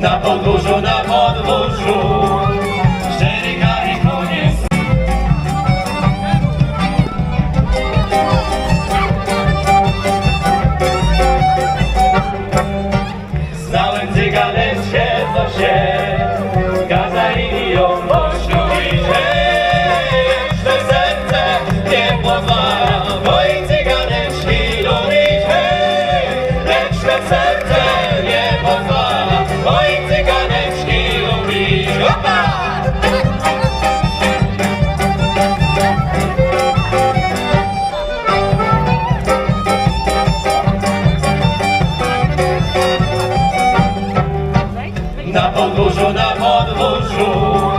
Na podwórzu, na podwórzu. Cztery kary koniec. Znałem cyganem, siedzą się. me serce nie pozwala Oj, cyganeczki lubić Opa! Na podwórzu, na podwórzu